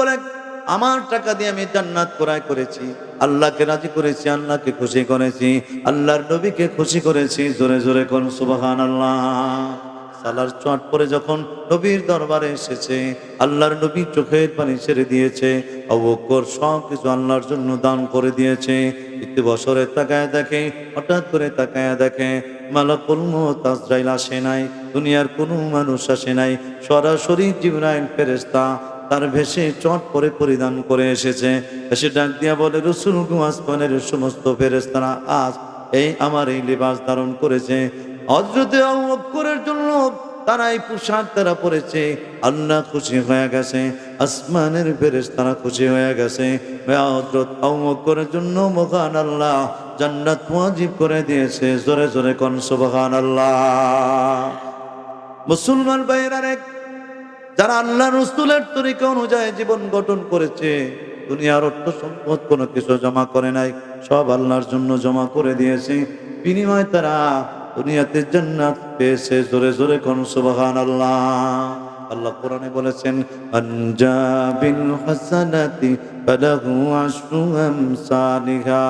বলে, আমার টাকা দিয়ে আমি জান্নাত ক্রয় করেছি। আল্লাহকে রাজি করেছি, আল্লাহকে খুশি করেছি, আল্লাহর নবীকে খুশি করেছি। জোরে জোরে কোন সুবাহান আল্লাহ সালার চট পরে যখন নবীর দরবারে এসেছে, আল্লাহর নবী চোখের পানি ছেড়ে দিয়েছে অবকর সব কিছু আল্লাহর জন্য দান করে দিয়েছে। ইতি বছরে তাকায় দেখে, হঠাৎ করে তাকায় দেখে, মালাকুল মত আজরাইল আসে নাই, দুনিয়ার কোনো মানুষ আসে নাই। সরাসরি জিবরাইল ফেরেস্তা তার ভেসে চট পরে পরিধান করে এসেছে। এসে ডাক দিয়া বলে, রসুল গুয়াসপানের সমস্ত ফেরেস্তারা আজ এই আমার এই লিবাস ধারণ করেছে। হজরতে অক্ষরের জন্য তারা এই পোশাক তারা পরেছে। আল্লাহ খুশি হয়ে গেছে, আসমানের ফেরেস তারা খুশি হয়ে গেছে। হজরত জন্য মহান আল্লাহ জান্নাত ওয়াজিব করে দিয়েছে। জোরে জোরে কন সুবহান আল্লাহ মুসলমান ভাইয়ের এক যারা আল্লাহ রসুলের তরিকা অনুযায়ী জীবন গঠন করেছে, দুনিয়ার অর্থ সম্পদ কোনো কিছু জমা করে নাই, সব আল্লাহর জন্য জমা করে দিয়েছে। বিনিময় তারা দুনিয়াতে জান্নাত পেয়েছে, জোরে জোরে কোন সুবহান আল্লাহ আল্লাহ কোরআনে বলেছেন আনজাবিল হাসানাতি ফালাহু আশরু আমসালিহা।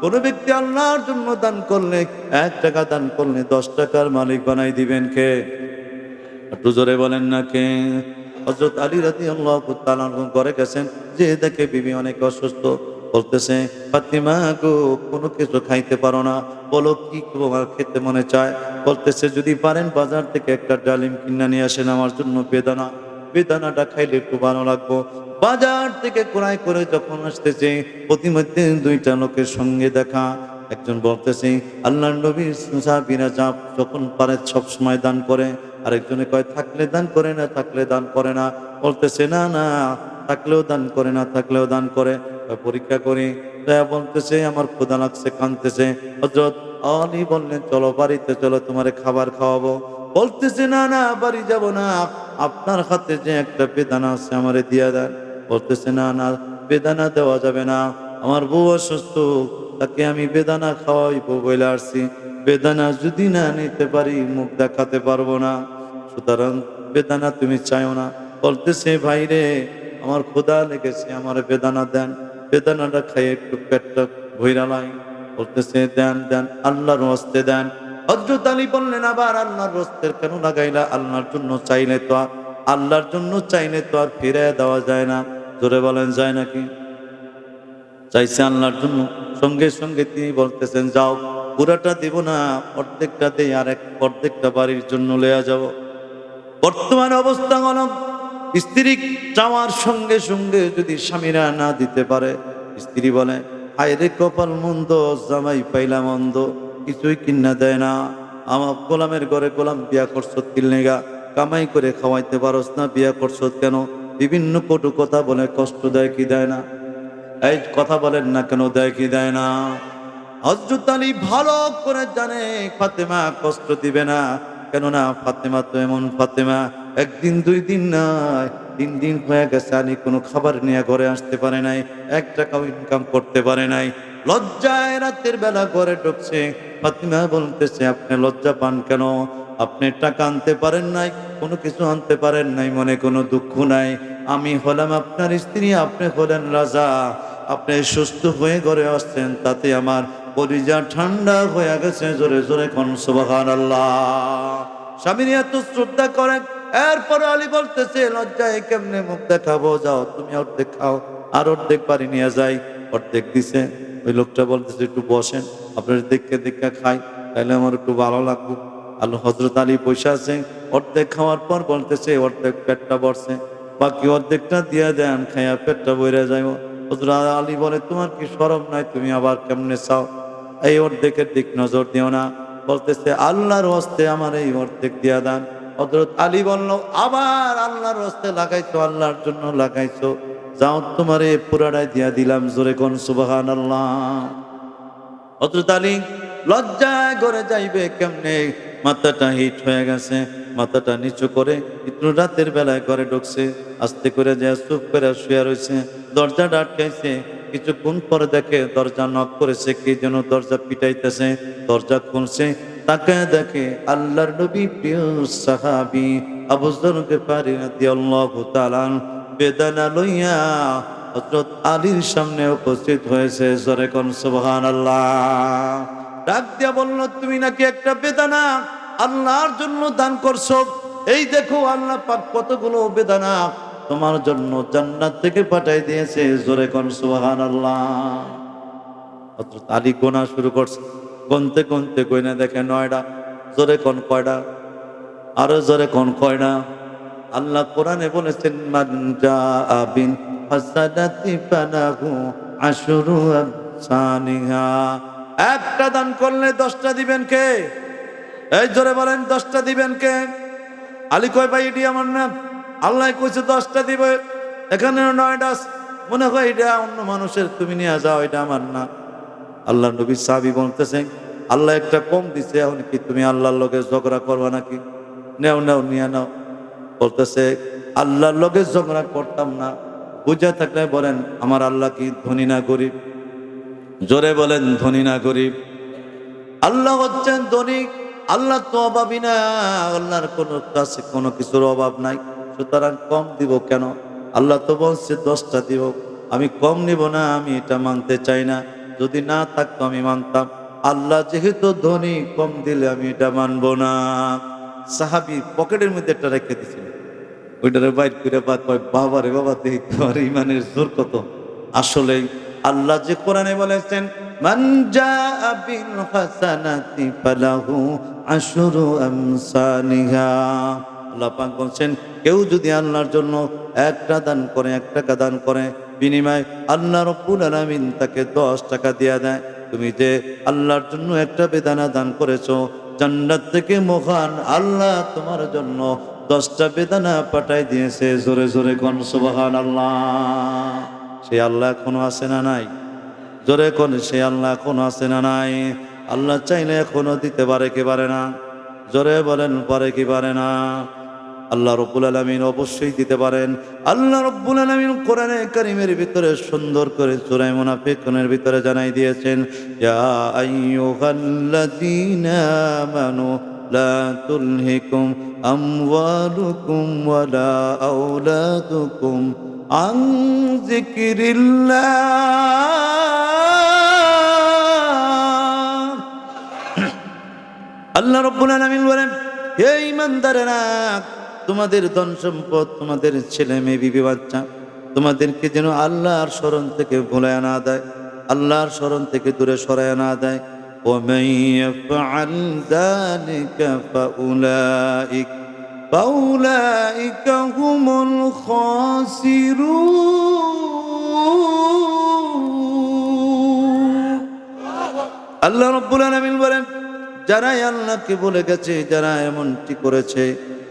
কোন ব্যক্তি আল্লাহর জন্য দান করলে, এক টাকা দান করলে দশ টাকার মালিক বানাই দিবেন কে? একটু জোরে বলেন না কে? হজরত আলী রাতি আল্লাহ করে গেছেন, যে দেখে বিবি অনেক অসুস্থ। বলতেছে, ফাতিমা গো, কোনো কিছু খাইতে পারো না। বলো, কি খেতে মনে চায়? বলতেছে, যদি পারেন বাজার থেকে একটা ডালিম কিনা নিয়ে আসেন, আমার জন্য বেদানা। বেদানাটা খাইলে একটু ভালো লাগবো। বাজার থেকে ক্রয় করে যখন আসতেছে, প্রতিমধ্যে দুইটা লোকের সঙ্গে দেখা। একজন বলতেছে আল্লাহ নবী সাহাবীরা যা যখন পারে সব সময় দান করে, আরেকজনে কয়, থাকলে দান করে না, থাকলে দান করে না। বলতেছে, না না, থাকলেও দান করে না, থাকলেও দান করে। পরীক্ষা করি বলতেছে, আমার ক্ষুদা লাগছে কানতেছে হজরত আলী বললেন, চলো বাড়িতে, চলো তোমারে খাবার খাওয়াবো। বলতেছে, না না, বাড়ি যাব না, আপনার হাতে যে একটা বেদানা আছে আমারে দিয়ে দেন। বলতেছে, না না, বেদানা দেওয়া যাবে না, আমার বউ অসুস্থ। তাকে আমি বেদানা খাওয়াইবো বলে আসছি। বেদানা যদি না নিতে পারি, মুখ দেখাতে পারব না। সুতরাং বেদানা তুমি চাইও না। বলতেছে ভাই রে আমার ক্ষুধা লেগেছে, আমার বেদানা দেন। বেদানাটা খাইয়ে একটু পেটটা ভৈরা লাই। বলতেছে, দেন দেন, আল্লাহর হস্তে দেন। হজরত আলী বললেন, আবার আল্লাহর হস্তের কেন লাগাইলা? আল্লাহর জন্য চাইলে তো আর, আল্লাহর জন্য চাইলে তো আর ফিরে দেওয়া যায় না। জোরে বলেন, যায় নাকি? চাইছে আল্লাহর জন্য। সঙ্গে সঙ্গে তিনি বলতেছেন, যাও, পুরাটা দিব না, অর্ধেকটা দেই, আর এক অর্ধেকটা বাড়ির জন্য লইয়া যাব। বর্তমান অবস্থা হল স্ত্রী চাওয়ার সঙ্গে সঙ্গে যদি স্বামীরা না দিতে পারে, স্ত্রী বলে হায়রে কপাল মন্দ, জামাই পাইলা মন্দ, কিছুই কিনা দেয় না। আমার গোলামের ঘরে গোলাম বিয়া করছ কিলনেগা কামাই করে খাওয়াইতে পারস না, বিয়া করছ কেন? বিভিন্ন কটু কথা বলে কষ্ট দেয় কি দেয় না? এই কথা বলেন না কেন দেয় কি দেয় না। হজরত আলী ভালো করে জানে, ফাতেমা কষ্ট দিবে না। কেননা ফাতেমা তো এমন ফাতেমা, একদিন, দুই দিন নয়, তিন দিন হয়ে গেছে, আলী কোনো খাবার নিয়ে ঘরে আসতে পারে নাই, এক টাকাও ইনকাম করতে পারে নাই। লজ্জায় রাতের বেলা ঘরে ঢুকছে, ফাতিমা বলতেছে, আপনি লজ্জা পান কেন? আপনি টাকা আনতে পারেন নাই, কোনো কিছু আনতে পারেন নাই, মনে কোনো দুঃখ নাই। আমি হলাম আপনার স্ত্রী, আপনি হলেন রাজা। আপনি সুস্থ হয়ে ঘরে আসছেন, তাতে আমার পরিজা ঠান্ডা হয়ে গেছে, জোরে জোরে কোন সুবাহান আল্লাহ স্বামীর এত শ্রদ্ধা করেন, এরপর আলী বলতেছে, লজ্জায় কেমনে মুখ দেখাবো? যাও, তুমি অর্ধেক খাও, আর অর্ধেক বাড়ি নিয়ে যাই। অর্ধেক দিছে, ওই লোকটা বলতেছে, একটু বসেন, আপনার দেখে দেখে খাই তাহলে আমার একটু ভালো লাগবে। আল্লাহ হজরত আলী পয়সা আছে, অর্ধেক খাওয়ার পর বলতেছে, অর্ধেক পেটটা বসছে বাকি অর্ধেকটা দিয়ে দেন, খাইয়া পেটটা বইরে যাইব। আলী বলে, তোমার কি সরম নাই? তুমি আবার কেমনে চাও? এই অর্ধেকের দিক নজর দিও না। বলতেছে, আল্লাহর হস্তে আমার এই অর্ধেক দিয়া দান। হজরত আলী বলল, আবার আল্লাহর হস্তে লাগাইছো, আল্লাহর জন্য লাগাইছো। যাও, তোমারে পুরাটাই দিয়া দিলাম, জোরে কোন সুবাহান আল্লাহ হজরত আলী লজ্জায় করে যাইবে কেমনে? মাথাটা হিট হয়ে গেছে। মাথাটা নিচু করে একটু রাতের বেলায় ঘরে ঢুকছে, আস্তে করে যে চুপ করে শুয়ে রয়েছে, দরজাটা আটকাইছে। কিছুক্ষণ পরে দেখে দরজা নক করেছে, কে যেন দরজা পিটাইতেছে, দরজা খুলছে তাকে দেখে আল্লাহর নবী প্রিয় সাহাবি আবু জরকে পারি রাদিয়াল্লাহু বেদানা লইয়া হজরত আলীর সামনে উপস্থিত হয়েছে। জরে কোন সুবহান আল্লাহ ডাক দিয়া বলল, তুমি নাকি একটা বেদানা? আল্লাহর জন্য দান করছ। এই দেখো আল্লাহ পাক কতগুলো বেদানা তোমার জন্য জান্নাত থেকে পাঠাই দিয়েছে। জোরে কোন সুবহান আল্লাহ আলী গোনা শুরু করছে। গনতে গনতে কইনা দেখে নয়ডা। জোরে কোন কয়টা আরও জোরে কোন কয়টা আল্লাহ কোরআনে বলেছেন, মান জাআ বিন হাসানাতি ফালাহু আশরু আমসানিহা একটা দান করলে দশটা দিবেন কে? এই জোরে বলেন, দশটা দিবেন কে? আলী কয়, ভাই, এটি আমার না আল্লাহ কইছে, দশটা দিবে। এখানে নয়টা। মনে হয়, এটা অন্য মানুষের, তুমি নিয়ে যাও, এটা আমার না। আল্লাহ নবী সাহাবি বলতেছে আল্লাহ একটা কম দিছে, এখন কি তুমি আল্লাহর লগে ঝগড়া করবা নাকি? নেও নেও, নিয়ে নাও। বলতেছে, আল্লাহর লগে ঝগড়া করতাম না। বুঝে থাকলে বলেন, আমার আল্লাহ কি ধনী না গরিব? জোরে বলেন, ধনী না গরিব। আল্লাহ হচ্ছেন ধনী। আল্লাহ তো অভাবই না আল্লাহর কোনো কাছে কোনো কিছুর অভাব নাই। সুতরাং কম দিব কেন? আল্লাহ তো বলছে, দশটা দিব। আমি কম নিব না, আমি এটা মানতে চাই না। যদি না থাকতো আমি মানতাম। আল্লাহ যেহেতু ধনী, কম দিলে আমি এটা মানব না। সাহাবি পকেটের মধ্যে একটা রেখে দিছিল ওইটারে বাইর করে বাদ কয়, বাবা রে বাবা, দেখ তোমার ইমানের জোর কত? আসলে আল্লাহ যে কোরআনে বলেছেন জাআ বিল হাসানাতি ফালাহু আশরু আমসালিহা। আল্লাহ কেউ যদি আল্লাহর জন্য একটা দান করে, এক টাকা দান করে, বিনিময় আল্লাহ রব্বুল আলামিন তাকে দশ টাকা দিয়া দেয়। তুমি যে আল্লাহর জন্য একটা বেদানা দান করেছ, জান্নাত থেকে মহান আল্লাহ তোমার জন্য দশটা বেদানা পাঠাই দিয়েছে। জোরে জোরে কোন সুবহান আল্লাহ সে আল্লাহ এখনও আছে না নাই? জোরে কোন সে আল্লাহ এখনও আছে না নাই? আল্লাহ চাইলে এখনও দিতে পারে কি পারে না? জোরে বলেন, পারে কি পারে না? আল্লাহ রব্বুল আলমিন অবশ্যই দিতে পারেন। আল্লাহ রব্বুল আলমিন কোরআনে কারিমের ভিতরে সুন্দর করে চোরাই মুনাফিকনের ভিতরে জানাই দিয়েছেন আমানু লা আন যিকরিল্লাহ আল্লাহ রব্বুল আলামিন বলেন হে ইমানদারেরা তোমাদের ধন সম্পদ তোমাদের ছেলে মেয়ে বিবি বাচ্চা তোমাদেরকে যেন আল্লাহর স্মরণ থেকে ভুলায় না দেয় আল্লাহর স্মরণ থেকে দূরে সরায় না দেয় ومن يفعل ذلك فأولئك فأولئك هم الخاسرون আল্লাহ রব্বুল আলামিন বলেন যারাই আল্লাহকে বলে গেছে যারা এমনটি করেছে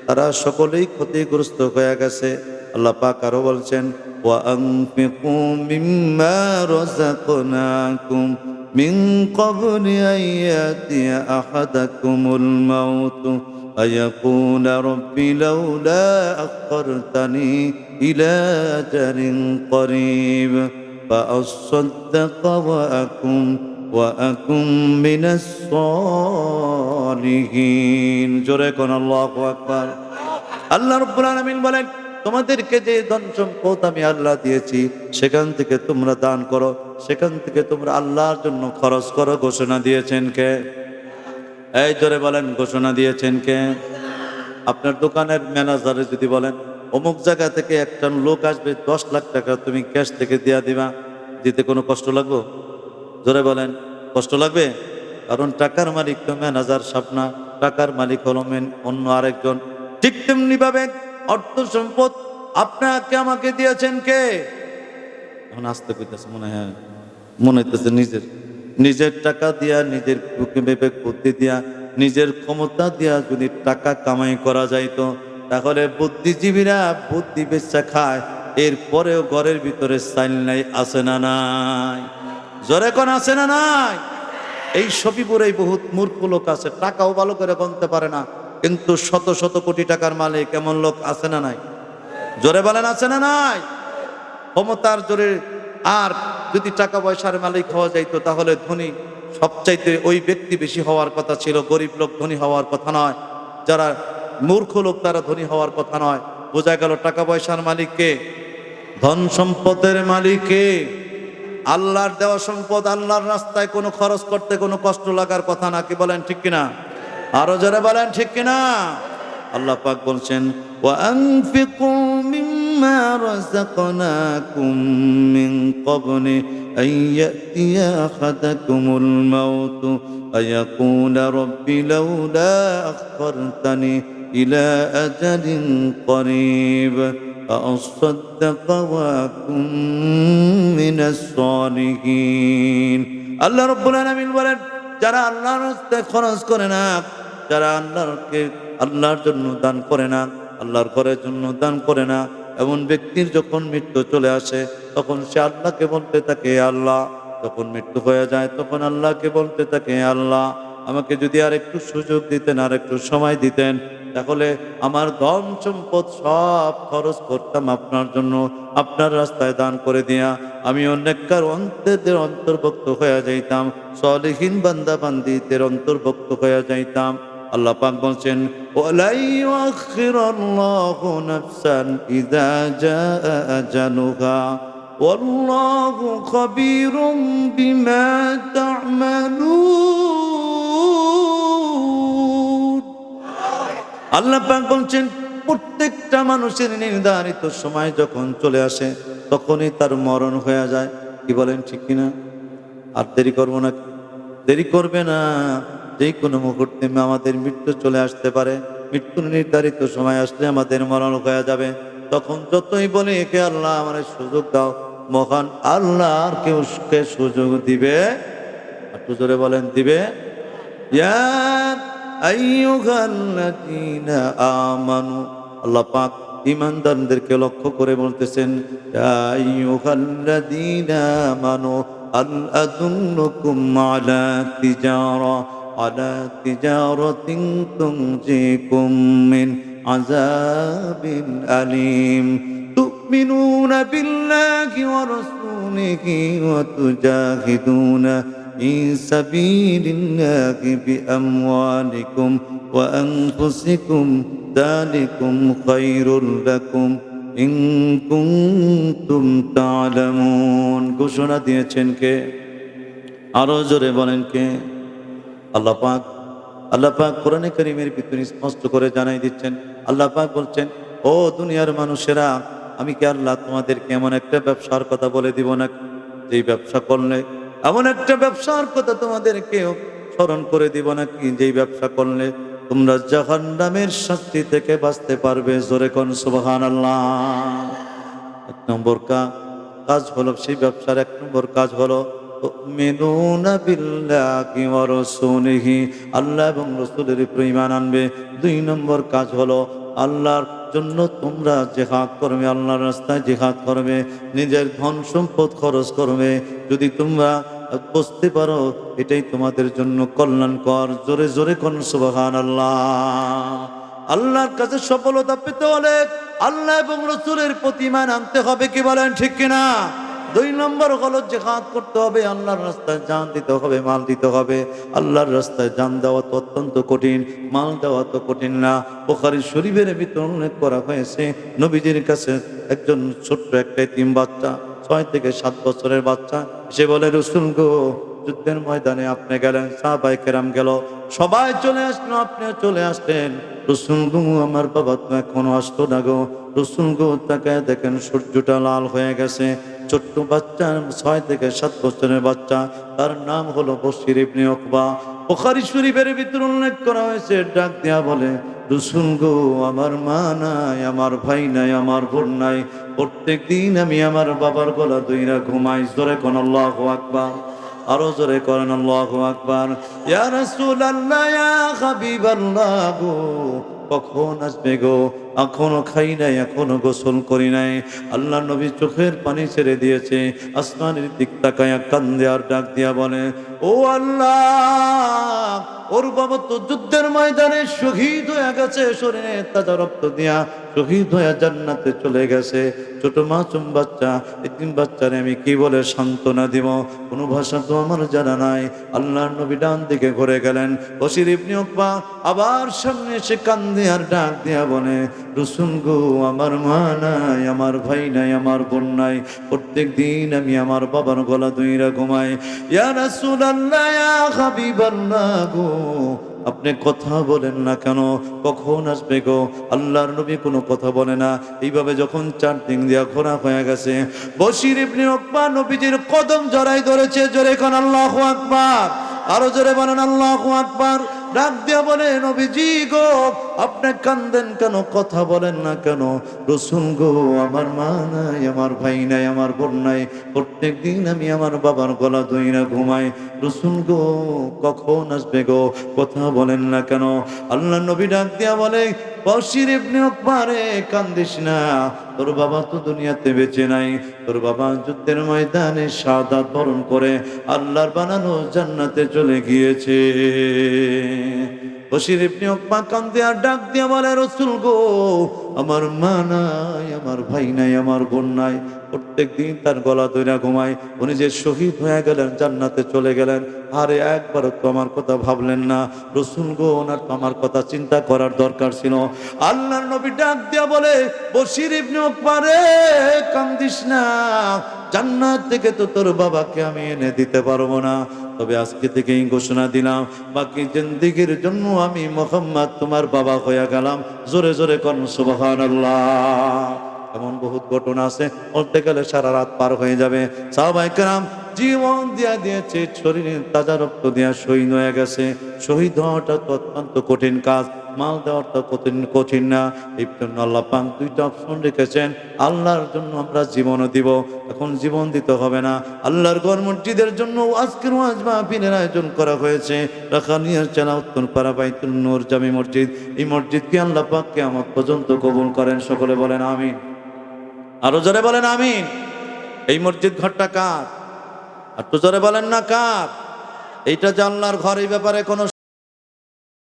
তারা সকলেই ক্ষতিগ্রস্ত হয়ে গেছে আল্লাহ পাক আরো বলছেন ওয়া আনফিকু মিম্মা রাযাকনাকুম মিন ক্বাবলি আন ইয়াতিয়া আহাদাকুমুল মাউত فيقول رب لولا أخرتني إلى أجل قريب فأصدق وأكن وأكن من الصالحين জোরে কোন আল্লাহু আকবার আল্লাহ রাব্বুল আলামিন বলেন তোমাদেরকে যে ধন সম্পদ আমি আল্লাহ দিয়েছি সেখান থেকে তোমরা দান করো সেখান থেকে তোমরা আল্লাহর জন্য খরচ করো ঘোষণা দিয়েছেন কে এই জোরে বলেন, ঘোষণা দিয়েছেন কে? আপনার দোকানের ম্যানেজারে যদি বলেন, অমুক জায়গা থেকে একটা লোক আসবে, দশ লাখ টাকা তুমি ক্যাশ থেকে দিয়া দিবা, দিতে কোনো কষ্ট লাগবো? জোরে বলেন, কষ্ট লাগবে? কারণ টাকার মালিক তো ম্যানেজার সাপনা টাকার মালিক হলো মেন, অন্য আরেকজন। ঠিক তেমনি ভাবে অর্থ সম্পদ আপনাকে আমাকে দিয়েছেন কে? এখন আসতে কইতেছে, মনে হয়, মনে হইতেছে নিজের। নিজের টাকা দিয়া, নিজের বুকে বিবেক বুদ্ধি দিয়া, নিজের ক্ষমতা দিয়া যদি টাকা কামাই করা যাইতো, তাহলে বুদ্ধিজীবীরা বুদ্ধি বেচা খায়। এরপরেও ঘরের ভিতরে সাইল নাই, আছে না নাই? জোরে কোন আছে না নাই? এই সবিপুরে বহুত মূর্খ লোক আছে, টাকাও ভালো করে গনতে পারে না, কিন্তু শত শত কোটি টাকার মালিক এমন লোক আছে না নাই? জোরে বলেন, আছে না নাই? ক্ষমতার জোরে আর যদি টাকা পয়সার মালিক হওয়া যাইতো, তাহলে ধনী সবচাইতে ওই ব্যক্তি বেশি হওয়ার কথা ছিল, গরিব লোক ধনী হওয়ার কথা নয়। যারা মূর্খ লোক, তারা ধনী হওয়ার কথা নয়। বোঝা গেল টাকা পয়সার মালিককে, ধন সম্পদের মালিককে। আল্লাহর দেওয়া সম্পদ আল্লাহর রাস্তায় কোনো খরচ করতে কোনো কষ্ট লাগার কথা না কি বলেন ঠিক কিনা? আরও যারা বলেন ঠিক কিনা? আল্লাহ পাক বলছেন ও مما رزقناكم من قبل أن يأتي أحدكم الموت فيقول رب لولا أخرتني إلى أجل قريب فأصدق وأكن من الصالحين আল্লাহ রব্বুল আলামিন বলেন যারা আল্লাহর রাস্তায় খরচ করে না যারা আল্লাহকে আল্লাহর জন্য দান করে না আল্লাহর ঘরের জন্য দান করে না এমন ব্যক্তির যখন মৃত্যু চলে আসে, তখন সে আল্লাহকে বলতে থাকে আল্লাহ। যখন মৃত্যু হয়ে যায়, তখন আল্লাহকে বলতে থাকে আল্লাহ, আমাকে যদি আর একটু সুযোগ দিতেন, আর একটু সময় দিতেন, তাহলে আমার ধন সম্পদ সব খরচ করতাম আপনার জন্য। আপনার রাস্তায় দান করে দিয়া আমি অনেককার অন্তদের অন্তর্ভুক্ত হয়ে যাইতাম, সলিহীন বান্দা বান্দিদের অন্তর্ভুক্ত হয়ে যাইতাম। আল্লাহ পাক বলছেন ওয়ালাই ইউআখিরুল্লাহু নাফসান ইযা জাআ আজালুহা والله خبير بما تعملون আল্লাহ পাক বলছেন প্রত্যেকটা মানুষের নির্ধারিত সময় যখন চলে আসে তখনই তার মরণ হয়ে যায় কি বলেন ঠিক কিনা আর দেরি করবো না দেরি করবে না যে কোনো মুহূর্তে আমাদের মৃত্যু চলে আসতে পারে। মৃত্যুর নির্ধারিত সময় আসলে আমাদের মরণ হয়ে যাবে। তখন যতই বলি একে আল্লাহ, আমার সুযোগ দাও। মহান আল্লাহ আর কেউ সুযোগ দিবে? জোরে বলেন, দিবে? আমানু। ইমানদারদেরকে লক্ষ্য করে বলতেছেন আমানু, আল আলা তিজারাতিন তুনজিকুম মিন আযাবিন আলীম تؤمنون بالله ورسوله وتجاهدون في سبيل الله بأموالكم وأنفسكم ذلكم خير لكم إن كنتم تعلمون ঘোষণা দিয়েছেন কে আরো জোরে বলেন কে আল্লাহ পাক আল্লাহ পাক কোরআনে কারীমের ভিতরে স্পষ্ট করে জানাই দিচ্ছেন। আল্লাহ পাক বলছেন, ও দুনিয়ার মানুষেরা, আমি কি আল্লাহ তোমাদেরকে এমন একটা ব্যবসার কথা বলে দিব না? যেই ব্যবসা করলে এমন একটা ব্যবসার কথা তোমাদেরকে স্মরণ করে দিব নাকি যেই ব্যবসা করলে তোমরা জাহান্নামের শাস্তি থেকে বাঁচতে পারবে। জোরে কোন সুবহান আল্লাহ এক নম্বর কাজ হলো, সেই ব্যবসার এক নম্বর কাজ হলো তুমিনুনা বিল্লাহি ওয়া রাসূলিহি আল্লাহ এবং রাসূলের উপর ঈমান আনবে। দুই নম্বর কাজ হলো আল্লাহর জন্য তোমরা জেহাদ করবে, আল্লাহর রাস্তায় জেহাদ করবে, নিজের ধন সম্পদ খরচ করবে। যদি তোমরা বুঝতে পারো, এটাই তোমাদের জন্য কল্যাণকর। জোরে জোরে কোন সুবহান আল্লাহ আল্লাহর কাছে সফলতা পেতে হলে আল্লাহ এবং রসুলের প্রতিমান আনতে হবে, কি বলেন ঠিক কিনা? দুই নম্বর হলো জেহাদ করতে হবে, আল্লাহর রাস্তায় জান দিতে হবে, মাল দিতে হবে। আল্লাহর রাস্তায় জান দেওয়া তো অত্যন্ত কঠিন, মাল দেওয়া তো কঠিন না। বোখারি শরীফের ভিতর উল্লেখ করা হয়েছে, নবীজির কাছে একজন ছোট্ট একটা তিন বাচ্চা, ছয় থেকে সাত বছরের বাচ্চা, সে বলে, রসুল গো, যুদ্ধের ময়দানে আপনি গেলেন সাহাবাই কেরাম গেল, সবাই চলে আসলো, আপনিও চলে আসলেন। রসুল গু, আমার বাবা তো এখনও আসতো না গো। রসুল গো তাকে দেখেন, সূর্যটা লাল হয়ে গেছে। ছোট্ট বাচ্চা, ছয় থেকে সাত বছরের বাচ্চা, তার নাম হলো বসির ইবনে ওকবা বুখারী শরীফের ভিতর উল্লেখ করা হয়েছে, ডাক দেয়া বলে, রসুল গো, আমার মা নাই, আমার ভাই নাই, আমার বোন নাই প্রত্যেক দিন আমি আমার বাবার গলা দইরা ঘুমাই, জোরে কোন আল্লাহ আকবার, আরও জোরে করেন আল্লাহ আকবার। ইয়া ইয়া হাবিবাল্লাহ গো, কখন আসবে গো? এখনও খাই নাই, এখনও গোসল করি নাই। আল্লাহ নবী চোখের পানি ছেড়ে দিয়েছে, আসমানের দিক তাকায়া কান্দে আর ডাক দিয়া বলে, ও আল্লাহ, ওর বাবা তো যুদ্ধের ময়দানে শহীদ হয়ে গেছে, শরীরে তাজা রক্ত দিয়া শহীদ হয়ে জান্নাতে চলে গেছে। ছোট মাসুম বাচ্চা এতিম বাচ্চারে আমি কি বলে সান্ত্বনা দিব? কোনো ভাষা তো আমার জানা নাই। আল্লাহর নবী ডান দিকে ঘুরে গেলেন। বসির ইবনে আবার সামনে এসে কান্দে আর ডাক দিয়া বলে রসুন গো, আমার মা নাই, আমার ভাই নাই, আমার বোন নাই। প্রত্যেক দিন আমি আমার বাবার গলা দুইরা ঘুমাই। ইয়া হাবিবাল্লাহ গো, আপনি কথা বলেন না কেন? কখন আসবে গো? আল্লাহর নবী কোনো কথা বলে না। এইভাবে যখন চার দিন দিয়া ঘোরা হয়ে গেছে, বশির ইবনে উকবা নবীজির কদম জড়াই ধরেছে। জোরে কোন, আল্লাহু আকবার। আরও জোরে বলেন, আল্লাহু আকবার। ডাক দিয়া বলে, নবীজি গো, আপনি কান্দেন কেন? কথা বলেন না কেন? রসুন গো, আমার মা নাই, আমার ভাই নাই, আমার বোন নাই। প্রত্যেক দিন আমি আমার বাবার গলা দইরা ঘুমাই। রসুন গো, কখন আসবে গো? কথা বলেন না কেন? আল্লাহ নবী ডাক দিয়া বলে বশির ইবনে উকবারে কান্দিস না। তোর বাবা তো দুনিয়াতে বেঁচে নাই। তোর বাবা যুদ্ধের ময়দানে সাদা বরণ করে আল্লাহর বানানো জান্নাতে চলে গিয়েছে। বশির ইবনে উকবা কান্দে আর ডাক দিয়া বলে, রসুল গো, আমার মা নাই, আমার ভাই নাই, আমার বোন নাই। প্রত্যেক দিন তার গলা দইরা ঘুমায়। উনি যে শহীদ হয়ে গেলেন, জান্নাতে চলে গেলেন। আরে একবার তো আমার কথা ভাবলেন না। রসুল গো, ওনার তো আমার কথা চিন্তা করার দরকার ছিল। আল্লাহর নবী ডাক দিয়া বলে, বশির ইবনে উকবা রে, কান্দিস না। জান্নাত থেকে তো তোর বাবাকে আমি এনে দিতে পারব না। তবে আজকে থেকেই ঘোষণা দিলাম, বাকি জিন্দিগির জন্য আমি মোহাম্মদ তোমার বাবা হয়ে গেলাম। জোরে জোরে কর্ম সুবহান এমন বহুত ঘটনা আছে বলতে গেলে সারা রাত পার হয়ে যাবে। সাহবাইকার জীবন দিয়া দিয়েছে শরীরে তাজা রক্ত দিয়া শহীদ হয়ে গেছে। শহীদ হওয়াটা তো অত্যন্ত কঠিন কাজ। মাল দেওয়ার তো কঠিন কঠিন না। এই আল্লাহ পাক দুইটা অপশন রেখেছেন। আল্লাহর জন্য আমরা জীবনও দিব। এখন জীবন দিতে হবে না। আল্লাহর ঘর মসজিদের জন্য আজকের ওয়াজ মাহফিলের আয়োজন করা হয়েছে। রাখানিয়ার চেনা উত্তর পাড়া বাইতুল নূর জামি মসজিদ। এই মসজিদকে আল্লাহ পাককে আমার পর্যন্ত কবুল করেন। সকলে বলেন আমিন। আরও জোরে বলেন আমিন। এই মসজিদ ঘরটা কার? আর তো জোরে বলেন না কার? এইটা জানলার ঘর, এই ব্যাপারে কোনো